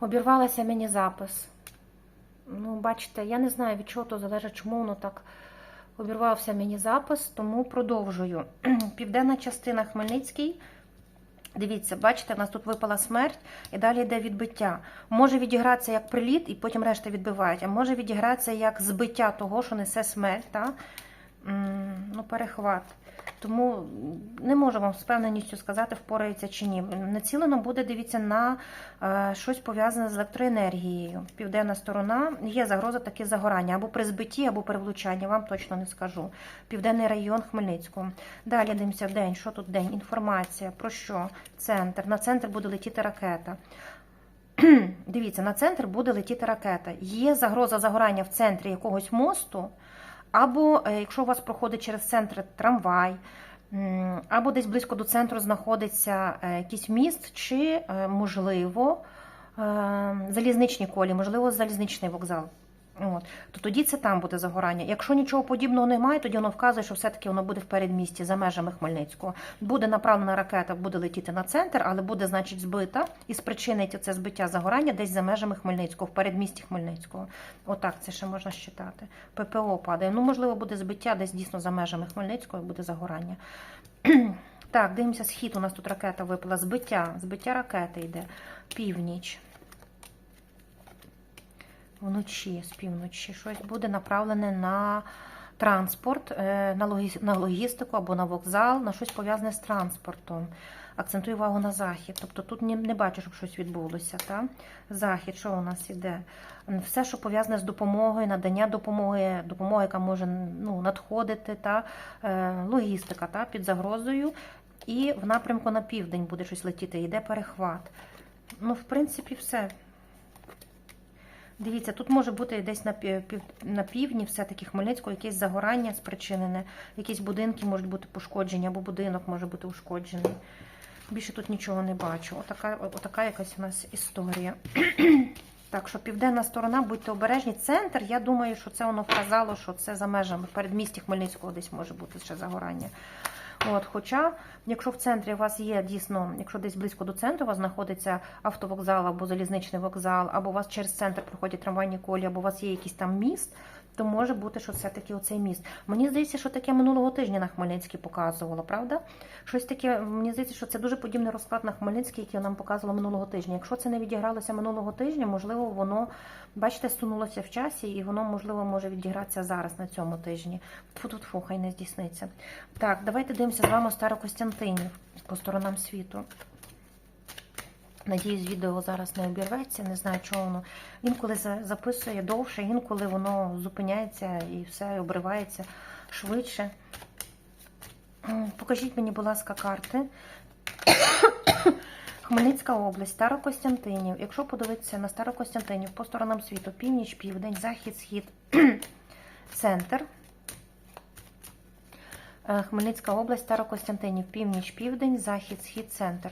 Обірвалася мені запис. Ну, бачите, я не знаю, від чого то залежить, чому воно так обірвався мені запис, тому продовжую. Південна частина Хмельницький. Дивіться, бачите, в нас тут випала смерть і далі йде відбиття. Може відігратися як приліт, і потім решта відбивають, а може відігратися як збиття того, що несе смерть. Та? Ну, перехват. Тому не можу вам з певненістю сказати, впорається чи ні. Націлено буде, дивіться, на е, щось пов'язане з електроенергією. Південна сторона є загроза таки загорання або при збитті, або при влучанні, вам точно не скажу. Південний район Хмельницького. Далі дивимося день. Що тут день? Інформація. Про що? Центр. На центр буде летіти ракета. Дивіться, на центр буде летіти ракета. Є загроза загорання в центрі якогось мосту, або е, якщо у вас проходить через центр трамвай, або десь близько до центру знаходиться е, якийсь міст, чи, е, можливо, залізничні колі, можливо, залізничний вокзал. От. То тоді це там буде загорання. Якщо нічого подібного немає, тоді воно вказує, що все-таки воно буде в передмісті за межами Хмельницького. Буде направлена ракета, буде летіти на центр, але буде, значить, збита і спричинить це збиття загорання десь за межами Хмельницького, в передмісті Хмельницького. Отак це ще можна считати. ППО падає. Ну, можливо, буде збиття десь дійсно за межами Хмельницького буде загорання. Так, дивимося, схід. У нас тут ракета випала. Збиття. Збиття ракети йде. Північ. Вночі, з півночі, щось буде направлене на транспорт, е, на логістику або на вокзал, на щось пов'язане з транспортом. Акцентую увагу на захід. Тобто тут не, бачу, щоб щось відбулося. Та? Захід, що у нас іде? Все, що пов'язане з допомогою, надання допомоги, допомога, яка може ну, надходити, та? Е, логістика та? під загрозою. І в напрямку на південь буде щось летіти, йде перехват. Ну, в принципі, все. Дивіться, тут може бути десь на пів, на півдні, все-таки Хмельницького, якесь загорання спричинене, якісь будинки можуть бути пошкоджені, або будинок може бути ушкоджений. Більше тут нічого не бачу. Отака, отака якась у нас історія. Так що південна сторона, будьте обережні. Центр, я думаю, що це воно вказало, що це за межами передмісті Хмельницького десь може бути ще загорання. От, хоча, якщо в центрі у вас є дійсно, якщо десь близько до центру у вас знаходиться автовокзал або залізничний вокзал, або у вас через центр проходять трамвайні колії, або у вас є якийсь там міст, то може бути, що це таки оцей міст. Мені здається, що таке минулого тижня на Хмельницький показувало, правда? Щось таке, мені здається, що це дуже подібний розклад на Хмельницький, який нам показувало минулого тижня. Якщо це не відігралося минулого тижня, можливо, воно, бачите, сунулося в часі, і воно, можливо, може відігратися зараз на цьому тижні. Фу-фу-фу, хай не здійсниться. Так, давайте дивимося з вами Старокостянтинів по сторонам світу. Надіюсь, відео зараз не обірветься, не знаю, чого воно. Інколи за- записує довше, інколи воно зупиняється і все обривається швидше. Покажіть мені, будь ласка, карти. Хмельницька область, Старокостянтинів. Якщо подивитися на Старокостянтинів по сторонам світу, північ, південь, захід, схід, центр. Е, Хмельницька область, Старокостянтинів, північ, південь, захід, схід, центр.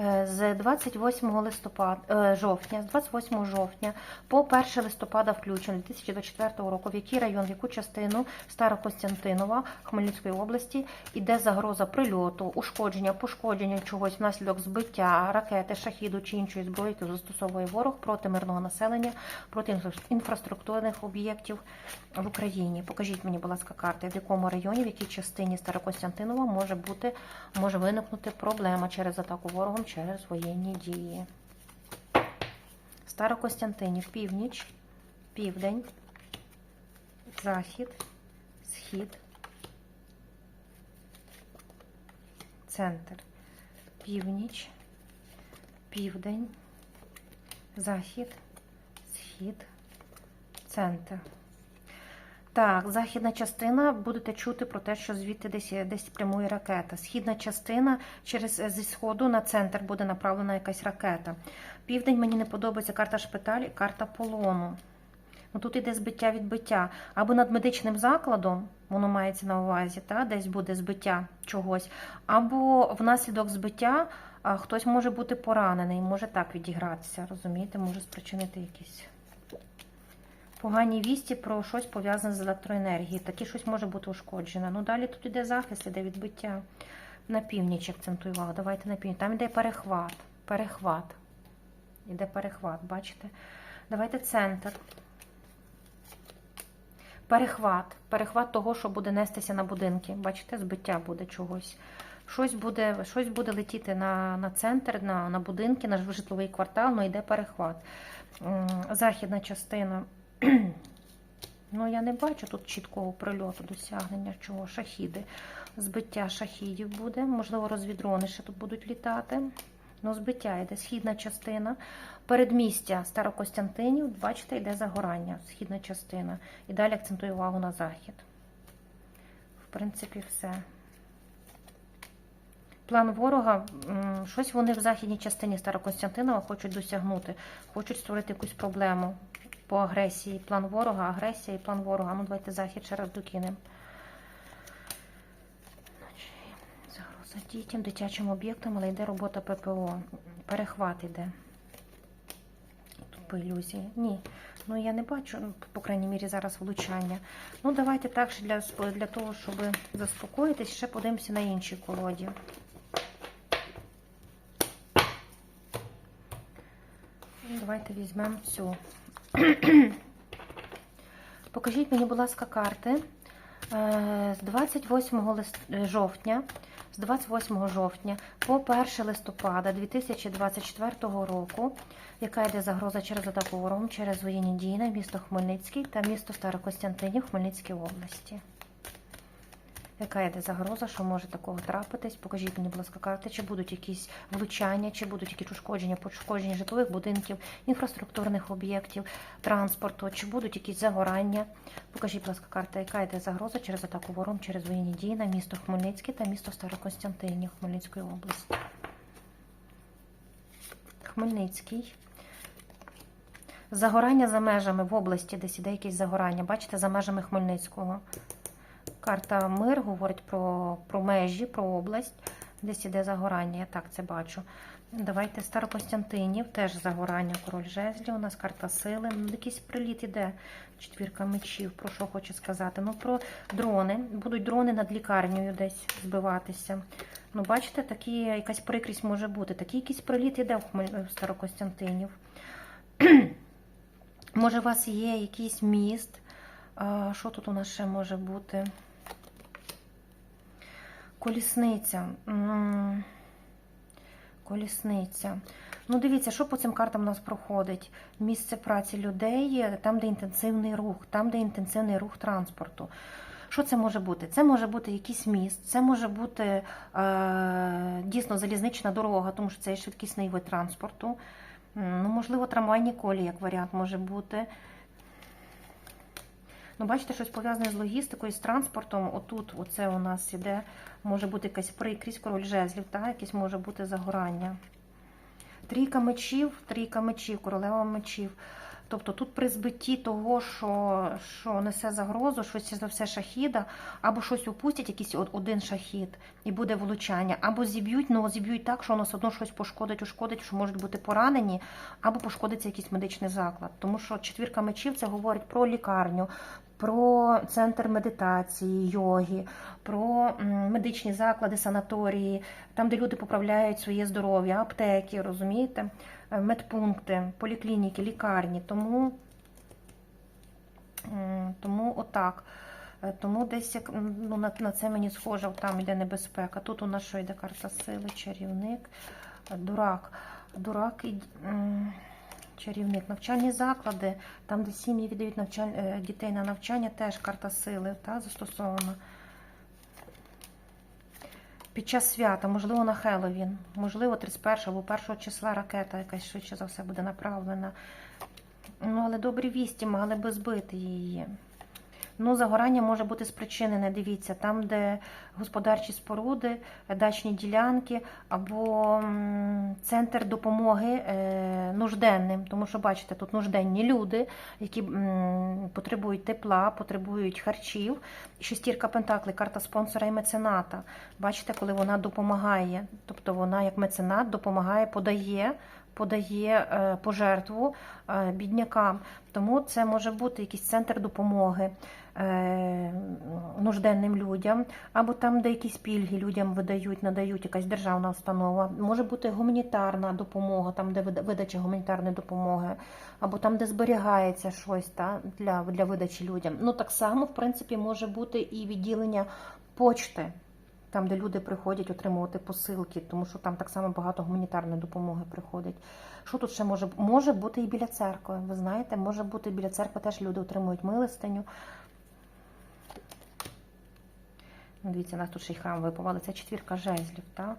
Е, З 28 листопада, жовтня, з 28 жовтня по 1 листопада включно 2024 року, в який район, в яку частину Старокостянтинова Хмельницької області іде загроза прильоту, ушкодження, пошкодження чогось внаслідок збиття ракети, шахіду чи іншої зброї, яку застосовує ворог проти мирного населення, проти інфраструктурних об'єктів в Україні. Покажіть мені, будь ласка, карти, в якому районі, в якій частині Старокостянтинова може бути, може виникнути проблема через атаку ворогом, через воєнні дії. Старокостянтинів, північ, південь, захід, схід, центр, північ, південь, захід, схід, центр. Так, західна частина будете чути про те, що звідти десь десь прямує ракета. Східна частина через зі сходу на центр буде направлена якась ракета. Південь мені не подобається карта шпиталь, карта полону. Ну тут іде збиття відбиття. Або над медичним закладом, воно мається на увазі, та, десь буде збиття чогось, або внаслідок збиття а, хтось може бути поранений, може так відігратися, розумієте, може спричинити якісь погані вісті про щось пов'язане з електроенергією. Таке щось може бути ушкоджене. Ну далі тут іде захист, іде відбиття. На північ акцентую увагу. Давайте на північ. Там іде перехват. Перехват. Іде перехват, бачите? Давайте центр. Перехват. Перехват того, що буде нестися на будинки. Бачите, збиття буде чогось. Щось буде, щось буде летіти на, на центр, на, на будинки, на житловий квартал, ну йде перехват. Західна частина. Ну, я не бачу тут чіткого прильоту, досягнення чого. Шахіди. Збиття шахідів буде. Можливо, розвідрони ще тут будуть літати. Ну, збиття йде. Східна частина. Передмістя Старокостянтинів, бачите, йде загорання, східна частина. І далі акцентую увагу на захід. В принципі, все. План ворога, щось вони в західній частині Старокостянтинова хочуть досягнути, хочуть створити якусь проблему по агресії. План ворога, агресія і план ворога. Ну, давайте захід ще раз докинемо. Загроза дітям, дитячим об'єктам, але йде робота ППО. Перехват йде. Тут по ілюзії. Ні. Ну я не бачу, ну, по крайній мірі, зараз влучання. Ну, давайте так, для, для того, щоб заспокоїтись, ще подивимося на іншій колоді. Давайте візьмемо цю. Покажіть мені, будь ласка, карти. Е, З 28 лист- е, жовтня, з 28 жовтня по 1 листопада 2024 року, яка йде загроза через атаку через воєнні дії на місто Хмельницький та місто Старокостянтинів Хмельницькій області. Яка йде загроза, що може такого трапитись? Покажіть мені, будь ласка, карти, чи будуть якісь влучання, чи будуть якісь ушкодження, пошкодження житлових будинків, інфраструктурних об'єктів, транспорту, чи будуть якісь загорання. Покажіть, будь ласка, карта, яка йде загроза через атаку вором, через воєнні дії на місто Хмельницький та місто Старокостянтинів Хмельницької області. Хмельницький. Загорання за межами в області, десь іде якесь загорання. Бачите, за межами Хмельницького. Карта мир говорить про, про межі, про область, десь іде загорання, я так це бачу. Давайте Старокостянтинів, теж загорання, король жезлів. У нас карта сили. Ну, якийсь приліт іде. Четвірка мечів. Про що хочу сказати? Ну, про дрони. Будуть дрони над лікарнею десь збиватися. Ну, бачите, такі, якась прикрість може бути. Такий якийсь приліт іде в, в Старокостянтинів. може, у вас є якийсь міст. А, що тут у нас ще може бути? Колісниця. Колісниця. Ну, дивіться, що по цим картам у нас проходить. Місце праці людей, там, де інтенсивний рух, там, де інтенсивний рух транспорту. Що це може бути? Це може бути якийсь міст, це може бути е, дійсно залізнична дорога, тому що це є швидкісний вид транспорту. Ну, можливо, трамвайні колії, як варіант, може бути. Ну, бачите, щось пов'язане з логістикою, з транспортом. Отут, оце у нас іде, може бути якась прикрість, король жезлів, та якесь може бути загорання. Трійка мечів, трійка мечів, королева мечів. Тобто тут при збитті того, що, що несе загрозу, щось за все шахіда, або щось упустять, якийсь од- один шахід, і буде влучання, або зіб'ють, ну зіб'ють так, що воно все одно щось пошкодить, ушкодить, що можуть бути поранені, або пошкодиться якийсь медичний заклад. Тому що четвірка мечів це говорить про лікарню, про центр медитації, йоги, про медичні заклади, санаторії, там, де люди поправляють своє здоров'я, аптеки, розумієте, Е, медпункти, поліклініки, лікарні. Тому, тому отак. Е, Тому десь як ну, на, на це мені схоже, там йде небезпека. Тут у нас що йде карта сили, чарівник, е, дурак. Дурак і чарівник. Навчальні заклади, там, де сім'ї віддають навчаль... е, дітей на навчання, теж карта сили та, застосована. Під час свята, можливо, на Хелловін, можливо, 31 або 1 числа ракета якась швидше за все буде направлена. Ну, але добрі вісті могли би збити її. Ну, загорання може бути спричинене, дивіться, там, де господарчі споруди, дачні ділянки або центр допомоги е, нужденним. Тому що, бачите, тут нужденні люди, які потребують тепла, потребують харчів. Шестірка Пентаклей, карта спонсора і мецената. Бачите, коли вона допомагає. Тобто вона, як меценат, допомагає, подає, подає е, пожертву е, біднякам. Тому це може бути якийсь центр допомоги е, нужденним людям, або там, де якісь пільги людям видають, надають якась державна установа. Може бути гуманітарна допомога, там, де вида- видача гуманітарної допомоги, або там, де зберігається щось та, для, для видачі людям. Ну так само, в принципі, може бути і відділення почти. Там, де люди приходять отримувати посилки, тому що там так само багато гуманітарної допомоги приходить. Що тут ще може може бути і біля церкви? Ви знаєте, може бути і біля церкви теж люди отримують милостиню. Ну, Дивіться, нас тут ще й храм випавали. Це четвірка жезлів, так?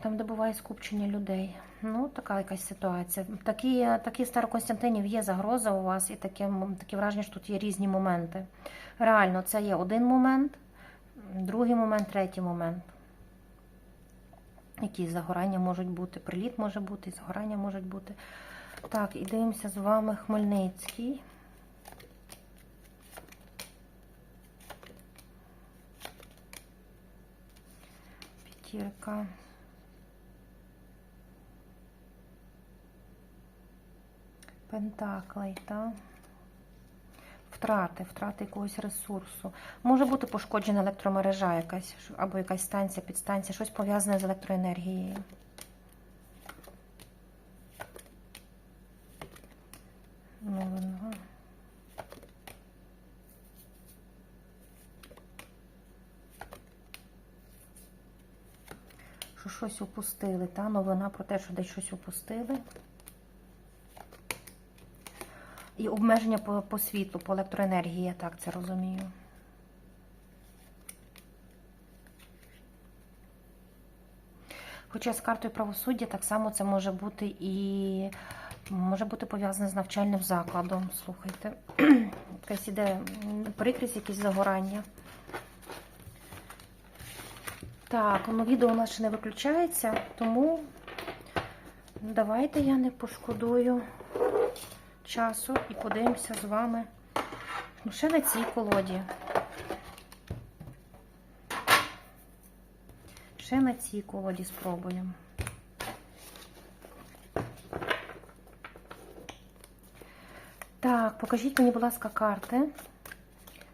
Там, де буває скупчення людей. Ну, така якась ситуація. Такі, такі Староконстантинів є загроза у вас, і таке, таке враження, що тут є різні моменти. Реально, це є один момент, другий момент, третій момент. Які загорання можуть бути, приліт може бути, загорання можуть бути. Так, і дивимося з вами Хмельницький. П'ятірка. Пентаклей, так? Втрати, втрати якогось ресурсу. Може бути пошкоджена електромережа якась, або якась станція, підстанція, щось пов'язане з електроенергією. Ну. Що щось упустили, та новина про те, що десь щось упустили. І обмеження по, по світлу, по електроенергії, я так це розумію. Хоча з картою правосуддя так само це може бути і може бути пов'язане з навчальним закладом. Слухайте, якась іде прикрість, якісь загорання. Так, ну відео у нас ще не виключається, тому давайте я не пошкодую часу і подивимося з вами ну, ще на цій колоді. Ще на цій колоді спробуємо. Так, покажіть мені, будь ласка, карти.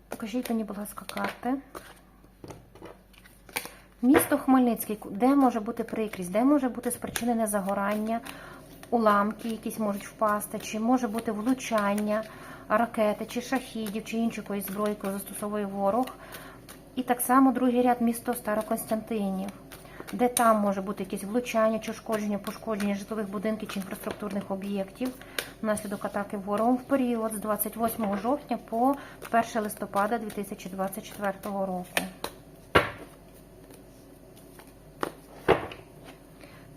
Покажіть мені, будь ласка, карти. Місто Хмельницький, де може бути прикрість, де може бути спричинене загорання, уламки якісь можуть впасти, чи може бути влучання ракети, чи шахідів, чи іншої зброї, яку застосовує ворог. І так само другий ряд місто Староконстантинів, де там може бути якесь влучання чи ушкодження, пошкодження житлових будинків чи інфраструктурних об'єктів внаслідок атаки ворогом в період з 28 жовтня по 1 листопада 2024 року.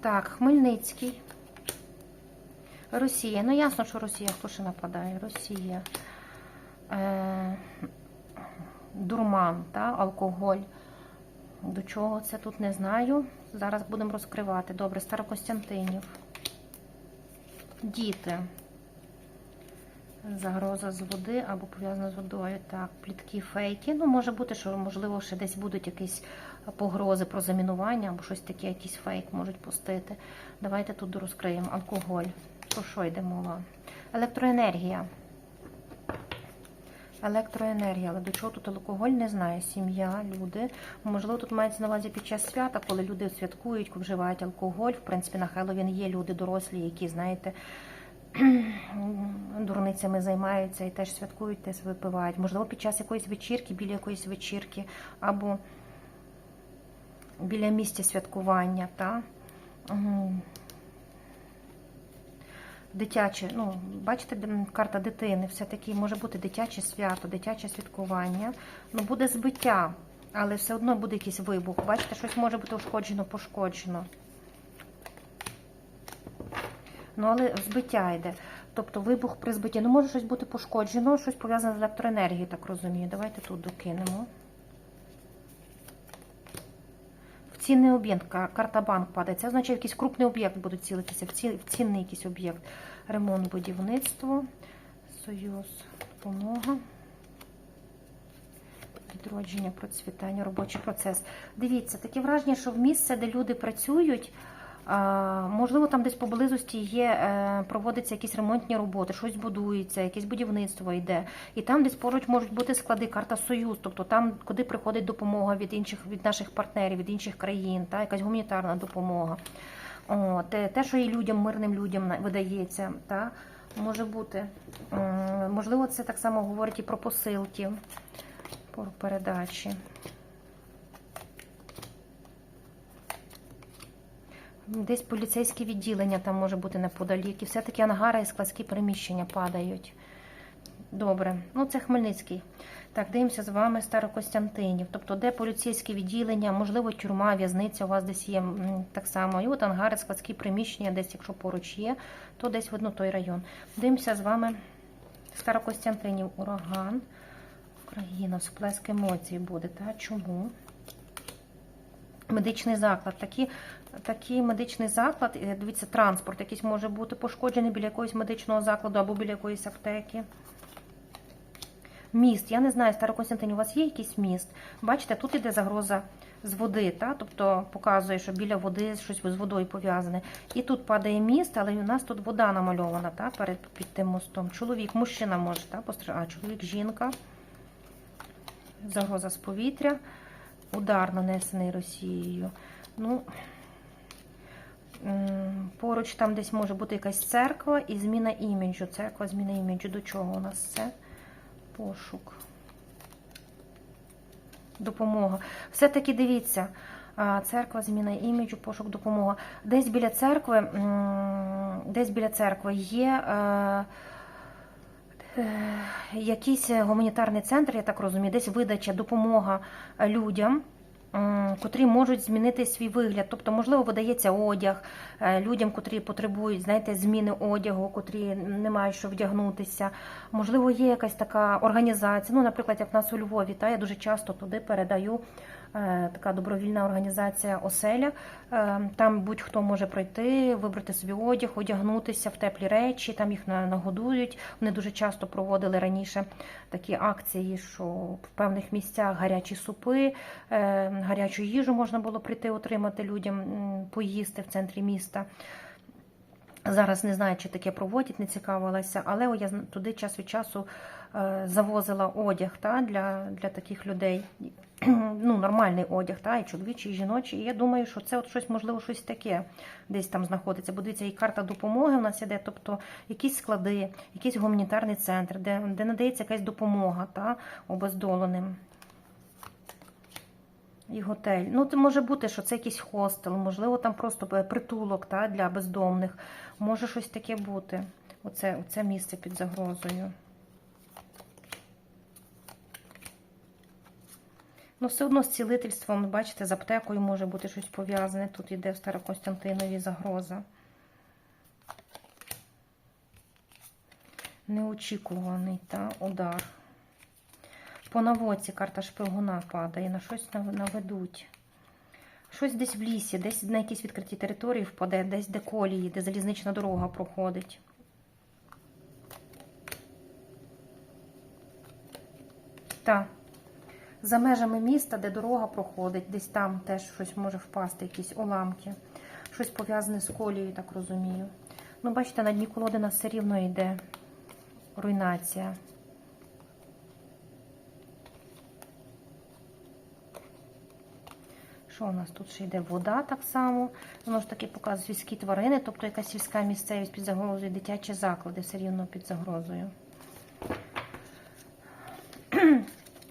Так, Хмельницький. Росія. Ну, ясно, що Росія хто ще нападає. Росія. Е, дурман, та, алкоголь. До чого це тут не знаю. Зараз будемо розкривати. Добре, Старокостянтинів. Діти. Загроза з води або пов'язана з водою. Так, плітки, фейки. Ну, може бути, що, можливо, ще десь будуть якісь погрози про замінування або щось таке, якийсь фейк можуть пустити. Давайте тут розкриємо. Алкоголь. Про що йде мова? Електроенергія. Електроенергія, але до чого тут алкоголь, не знаю. Сім'я, люди. Можливо, тут мається на увазі під час свята, коли люди святкують, вживають алкоголь. В принципі, на Хеллоуін є люди дорослі, які, знаєте, дурницями займаються і теж святкують, теж випивають. Можливо, під час якоїсь вечірки, біля якоїсь вечірки, або біля місця святкування. Та? Дитяче, ну, бачите, карта дитини, все-таки може бути дитяче свято, дитяче святкування. Ну, буде збиття, але все одно буде якийсь вибух. Бачите, щось може бути ушкоджено, пошкоджено. Ну, але збиття йде. Тобто вибух при збитті. Ну, може щось бути пошкоджено, щось пов'язане з електроенергією, так розумію. Давайте тут докинемо. В цінний об'єкт, карта банк падає. Це означає, якийсь крупний об'єкт будуть цілитися, в цінний якийсь об'єкт. Ремонт будівництво, союз, допомога, відродження, процвітання, робочий процес. Дивіться, таке враження, що в місце, де люди працюють, Можливо, там десь поблизості є, е, проводяться якісь ремонтні роботи, щось будується, якесь будівництво йде. І там десь поруч можуть бути склади, карта Союз, тобто там, куди приходить допомога від інших від наших партнерів, від інших країн, та якась гуманітарна допомога. О, те, те, що і людям, мирним людям видається, та може бути. Можливо, це так само говорить і про посилки, про передачі. Десь поліцейське відділення там може бути неподалік. І все-таки ангари і складські приміщення падають. Добре, ну це Хмельницький. Так, дивимося з вами Старокостянтинів. Тобто, де поліцейське відділення, можливо, тюрма, в'язниця у вас десь є так само. І от ангари, складські приміщення, десь, якщо поруч є, то десь видно той район. Дивимося з вами Старокостянтинів, ураган, Україна, сплеск емоцій буде. Та? Чому? Медичний заклад. Такі, такий медичний заклад, е, дивіться, транспорт якийсь може бути пошкоджений біля якогось медичного закладу або біля якоїсь аптеки. Міст. Я не знаю, Старокостянтин, у вас є якийсь міст? Бачите, тут іде загроза з води, та? тобто показує, що біля води щось з водою пов'язане. І тут падає міст, але у нас тут вода намальована та? перед під тим мостом. Чоловік, мужчина може, та? а чоловік, жінка. Загроза з повітря. Удар нанесений Росією. Ну, поруч там десь може бути якась церква і зміна іміджу. Церква, зміна іміджу. До чого у нас це? Пошук. Допомога. Все-таки дивіться. Церква, зміна іміджу, пошук, допомога. Десь біля церкви, десь біля церкви є е, якийсь гуманітарний центр, я так розумію, десь видача, допомога людям. Котрі можуть змінити свій вигляд, тобто, можливо, видається одяг е, людям, котрі потребують, знаєте, зміни одягу, котрі не мають що вдягнутися. Можливо, є якась така організація. Ну, наприклад, як в нас у Львові, та я дуже часто туди передаю е, така добровільна організація Оселя. Е, Там будь-хто може пройти, вибрати собі одяг, одягнутися в теплі речі, там їх нагодують. Вони дуже часто проводили раніше такі акції, що в певних місцях гарячі супи, е, гарячу їжу можна було прийти отримати людям, поїсти в центрі міста. Зараз не знаю, чи таке проводять, не цікавилася, але я туди час від часу е, завозила одяг та, для, для таких людей. Ну, нормальний одяг, та, і чоловічий, і жіночий. І я думаю, що це от щось, можливо, щось таке десь там знаходиться. Бо дивіться, і карта допомоги у нас іде, тобто якісь склади, якийсь гуманітарний центр, де, де надається якась допомога та, обездоленим. І готель. Ну, це може бути, що це якийсь хостел, можливо, там просто притулок та, для бездомних. Може щось таке бути. Оце, оце місце під загрозою. Ну, все одно з цілительством, бачите, з аптекою може бути щось пов'язане. Тут іде в Старокостянтинові загроза. Неочікуваний та удар. По наводці карта шпигуна падає, на щось наведуть. Щось десь в лісі, десь на якісь відкриті території впаде, десь де колії, де залізнична дорога проходить. Так. За межами міста, де дорога проходить, десь там теж щось може впасти, якісь уламки. Щось пов'язане з колією, так розумію. Ну, бачите, на дні колоди нас все рівно йде руйнація. Що у нас тут ще йде вода так само. Воно ж таки показує сільські тварини, тобто якась сільська місцевість під загрозою, дитячі заклади все рівно під загрозою.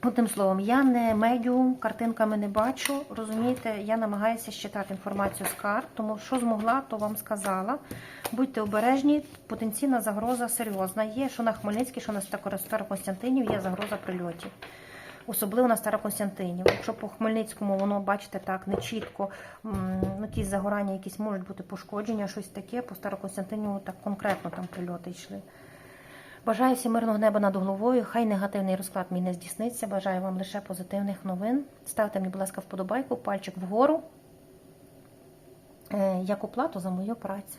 Одним словом, я не медіум, картинками не бачу. Розумієте, я намагаюся щитати інформацію з карт, тому що змогла, то вам сказала. Будьте обережні, потенційна загроза серйозна є, що на Хмельницькій, що на Старокостянтинів є загроза прильотів. Особливо на Старокостянтинів. Якщо по Хмельницькому воно, бачите, так, не чітко, ну, якісь загорання, якісь можуть бути пошкодження, щось таке, по Старокостянтиніву так конкретно там прильоти йшли. Бажаю всім мирного неба над головою. Хай негативний розклад мій не здійсниться. Бажаю вам лише позитивних новин. Ставте мені, будь ласка, вподобайку, пальчик вгору, е, як оплату за мою працю.